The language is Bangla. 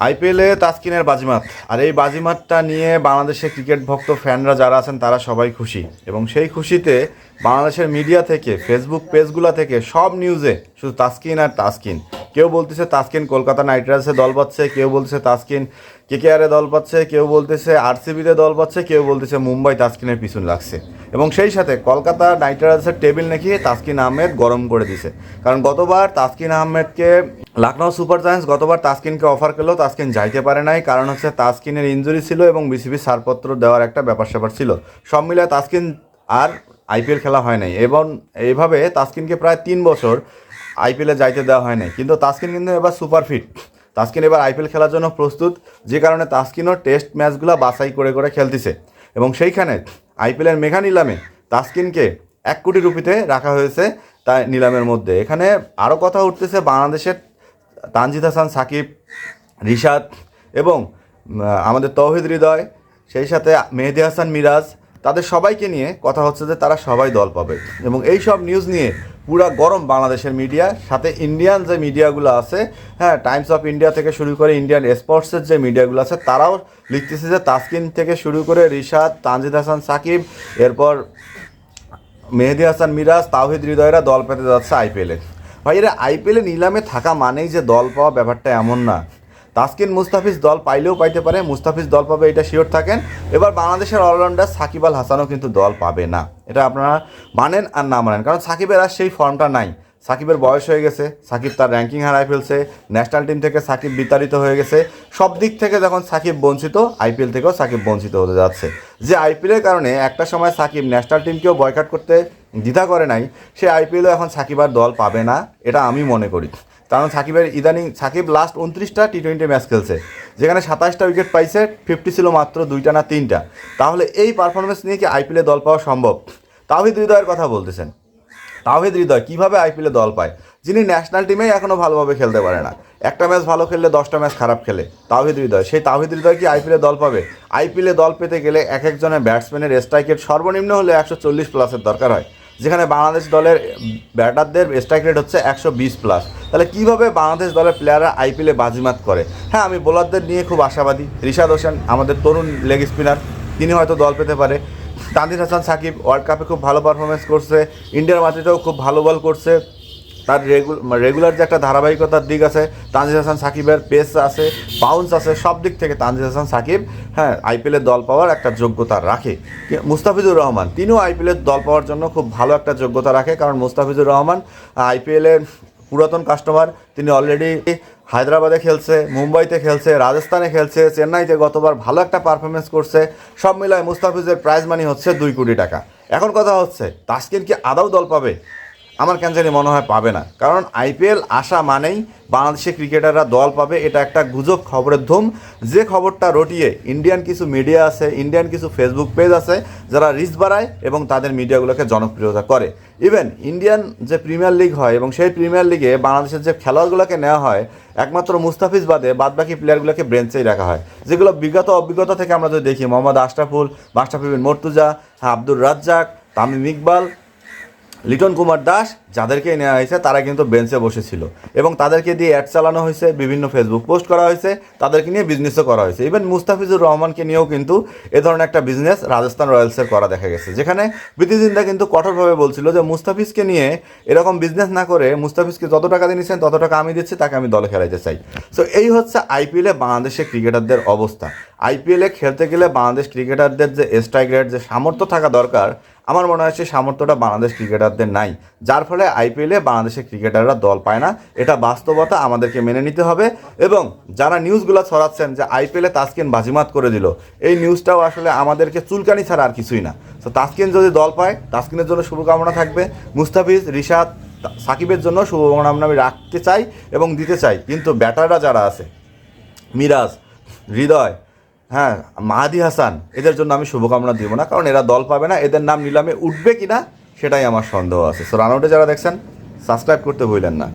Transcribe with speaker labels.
Speaker 1: আইপিএলে তাসকিনের বাজিমাত। আর এই বাজিমাতটা নিয়ে বাংলাদেশের ক্রিকেট ভক্ত ফ্যানরা যারা আছেন, তারা সবাই খুশি। এবং সেই খুশিতে বাংলাদেশের মিডিয়া থেকে, ফেসবুক পেজগুলো থেকে সব নিউজে শুধু তাসকিন আর তাসকিন। কেউ বলতেছে তাসকিন কলকাতা নাইট রাইডার্সে দল পাচ্ছে কেউ বলতেছে তাসকিন কেকেআরে দল পাচ্ছে, কেউ বলতেছে আরসিবিতে দল পাচ্ছে, কেউ বলতেছে মুম্বাই তাসকিনের পিছন লাগছে। এবং সেই সাথে কলকাতা নাইট রাইডার্সের টেবিল নাকি তাসকিন আহমেদ গরম করে দিছে। কারণ গতবার তাসকিন আহমেদকে লখনৌ সুপার জায়ান্টস গতবার তাসকিনকে অফার করলেও তাসকিন যাইতে পারে নাই। কারণ হচ্ছে তাসকিনের ইঞ্জুরি ছিল এবং বিসিবি ছাড়পত্র দেওয়ার একটা ব্যাপার স্যাপার ছিল। সব মিলে তাসকিন আর আইপিএল খেলা হয় নাই। এবং এইভাবে তাসকিনকে প্রায় তিন বছর আইপিএলে যাইতে দেওয়া হয় নাই। কিন্তু তাসকিন কিন্তু এবার সুপার ফিট তাসকিন এবার আইপিএল খেলার জন্য প্রস্তুত, যে কারণে তাসকিনও টেস্ট ম্যাচগুলো বাছাই করে করে খেলতেছে। এবং সেইখানে আইপিএলের মেঘা নিলামে তাসকিনকে এক কোটি রুপিতে রাখা হয়েছে তাই নিলামের মধ্যে। এখানে আরও কথা উঠতেছে বাংলাদেশের তানজিদ হাসান, সাকিব, রিশাদ এবং আমাদের তৌহিদ হৃদয়, সেই সাথে মেহেদি হাসান, মিরাজ, তাদের সবাইকে নিয়ে কথা হচ্ছে যে তারা সবাই দল পাবে। এবং এই সব নিউজ নিয়ে পুরা গরম বাংলাদেশের মিডিয়া সাথে ইন্ডিয়ান যে মিডিয়াগুলো আছে হ্যাঁ টাইমস অফ ইন্ডিয়া থেকে শুরু করে ইন্ডিয়ান স্পোর্টসের যে মিডিয়াগুলো আছে, তারাও লিখতেছে যে তাসকিন থেকে শুরু করে রিশাদ, তানজিদ হাসান, সাকিব, এরপর মেহেদি হাসান, মিরাজ, তাওহিদ হৃদয়রা দল পেতে যাচ্ছে আইপিএলে। ভাই এরা আইপিএলে নিলামে থাকা মানেই যে দল পাওয়া ব্যাপারটা এমন না। তাসকিন মুস্তাফিজ দল পাইলেও পাইতে পারে, মুস্তাফিজ দল পাবে, এটা শিওর থাকেন। এবার বাংলাদেশের অলরাউন্ডার সাকিব আল হাসানও কিন্তু দল পাবে না। এটা আপনারা মানেন আর না মানেন। কারণ সাকিবের আর সেই ফর্মটা নাই। সাকিবের বয়স হয়ে গেছে, সাকিব তার র্যাঙ্কিং হারায় ফেলছে ন্যাশনাল টিম থেকে সাকিব বিতাড়িত হয়ে গেছে। সব দিক থেকে যখন সাকিব বঞ্চিত আইপিএল থেকেও সাকিব বঞ্চিত হতে যাচ্ছে। যে আইপিএলের কারণে একটা সময় সাকিব ন্যাশনাল টিমকেও বয়কাট করতে দ্বিধা করে নাই, সে আইপিএলও এখন সাকিব আর দল পাবে না, এটা আমি মনে করি। কারণ সাকিবের ইদানিং, সাকিব লাস্ট উনত্রিশটা টি টোয়েন্টি ম্যাচ খেলছে। যেখানে সাতাশটা উইকেট পাইছে ফিফটি ছিল মাত্র দুইটা না তিনটা। তাহলে এই পারফরমেন্স নিয়ে কি আইপিএলে দল পাওয়া সম্ভব? তাওহিদ হৃদয়ের কথা বলতেছেন। তাওহিদ হৃদয় কীভাবে আইপিএলে দল পায়? যিনি ন্যাশনাল টিমেই এখনও ভালোভাবে খেলতে পারে না। একটা ম্যাচ ভালো খেললে দশটা ম্যাচ খারাপ খেলে তাওহিদ হৃদয়। সেই তাওহিদ হৃদয় কি আইপিএলে দল পাবে? আইপিএলে দল পেতে গেলে এক একজনের ব্যাটসম্যানের স্ট্রাইক রেট সর্বনিম্ন হলে একশো চল্লিশ প্লাসের দরকার হয়। যেখানে বাংলাদেশ দলের ব্যাটারদের স্ট্রাইক রেট হচ্ছে একশো বিশ প্লাস তাহলে কীভাবে বাংলাদেশ দলের প্লেয়াররা আইপিএলে বাজিমাত করে? হ্যাঁ আমি বোলারদের নিয়ে খুব আশাবাদী। রিশাদ হোসেন, আমাদের তরুণ লেগ স্পিনার তিনি হয়তো দল পেতে পারে। তানজিদ হাসান সাকিব ওয়ার্ল্ড কাপে খুব ভালো পারফরমেন্স করছে। ইন্ডিয়ার মাটিতেও খুব ভালো বল করছে। তার রেগুলার যে একটা ধারাবাহিকতার দিক আছে, তানজিদ হাসান, সাকিবের পেস আছে বাউন্স আছে, সব দিক থেকে তানজিদ হাসান, সাকিব হ্যাঁ আইপিএলের দল পাওয়ার একটা যোগ্যতা রাখে। মুস্তাফিজুর রহমান, তিনিও আইপিএলের দল পাওয়ার জন্য খুব ভালো একটা যোগ্যতা রাখে, কারণ মুস্তাফিজুর রহমান আইপিএলের পুরাতন কাস্টমার তিনি অলরেডি হায়দ্রাবাদে খেলছে, মুম্বাইতে খেলছে, রাজস্থানে খেলছে, চেন্নাইতে গতবার ভালো একটা পারফরমেন্স করছে, সব মিলায় মুস্তাফিজের প্রাইজ মানি হচ্ছে দুই কোটি টাকা। এখন কথা হচ্ছে, তাসকিন কি আদাও দল পাবে? আমার কেন জানি মনে হয় পাবে না। কারণ আইপিএল আসা মানেই বাংলাদেশের ক্রিকেটাররা দল পাবে, এটা একটা গুজব খবরের ধুম। যে খবরটা রটিয়ে ইন্ডিয়ান কিছু মিডিয়া আছে ইন্ডিয়ান কিছু ফেসবুক পেজ আছে, যারা রিচ বাড়ায় এবং তাদের মিডিয়াগুলোকে জনপ্রিয়তা করে। ইভেন ইন্ডিয়ান যে প্রিমিয়ার লিগ হয় এবং সেই প্রিমিয়ার লিগে বাংলাদেশের যে খেলোয়াড়গুলোকে নেওয়া হয়, একমাত্র মুস্তাফিজ বাদে বাদবাকি প্লেয়ারগুলোকে ব্রেঞ্চেই রাখা হয়। যেগুলো বিগত অভিজ্ঞতা থেকে আমরা যদি দেখি, মোহাম্মদ আশরাফুল মাস্টাফি বিন মর্তুজা, আব্দুর রাজ্জাক, তামিম ইকবাল লিটন কুমার দাস যাদেরকে নেওয়া হয়েছে, তারা কিন্তু বেঞ্চে বসেছিল। এবং তাদেরকে দিয়ে অ্যাড চালানো হয়েছে, বিভিন্ন ফেসবুক পোস্ট করা হয়েছে, তাদেরকে নিয়ে বিজনেসও করা হয়েছে। ইভেন মুস্তাফিজুর রহমানকে নিয়েও কিন্তু এ ধরনের একটা বিজনেস রাজস্থান রয়্যালসের করা দেখা গেছে। যেখানে বিধিজিন্দা কিন্তু কঠোরভাবে বলছিল যে মুস্তাফিজকে নিয়ে এরকম বিজনেস না করে মুস্তাফিজকে যত টাকা দিয়েছেন তত টাকা আমি দিচ্ছি, তাকে আমি দলে খেলাইতে চাই। সো এই হচ্ছে আইপিএলে বাংলাদেশের ক্রিকেটারদের অবস্থা। আইপিএলে খেলতে গেলে বাংলাদেশ ক্রিকেটারদের যে স্ট্রাইক রেট যে সামর্থ্য থাকা দরকার, আমার মনে হয় সেই সামর্থ্যটা বাংলাদেশ ক্রিকেটারদের নাই। যার ফলে আইপিএলে বাংলাদেশের ক্রিকেটাররা দল পায় না। এটা বাস্তবতা আমাদেরকে মেনে নিতে হবে এবং যারা নিউজগুলো ছড়াচ্ছেন যে আইপিএলে তাসকিন বাজিমাত করে দিল, এই নিউজটাও আসলে আমাদেরকে চুলকানি ছাড়া আর কিছুই না। তো তাসকিন যদি দল পায়, তাসকিনের জন্য শুভকামনা থাকবে। মুস্তাফিজ, রিশাদ, সাকিবের জন্য শুভকামনা আমি রাখতে চাই এবং দিতে চাই। কিন্তু ব্যাটাররা যারা আছে, মিরাজ, হৃদয় হ্যাঁ মাহাদি হাসান, এদের জন্য আমি শুভকামনা দিব না, কারণ এরা দল পাবে না। এদের নাম নিলামে উঠবে কি না সেটাই আমার সন্দেহ আছে। সো রানআউটে যারা দেখছেন সাবস্ক্রাইব করতে ভুলেন না।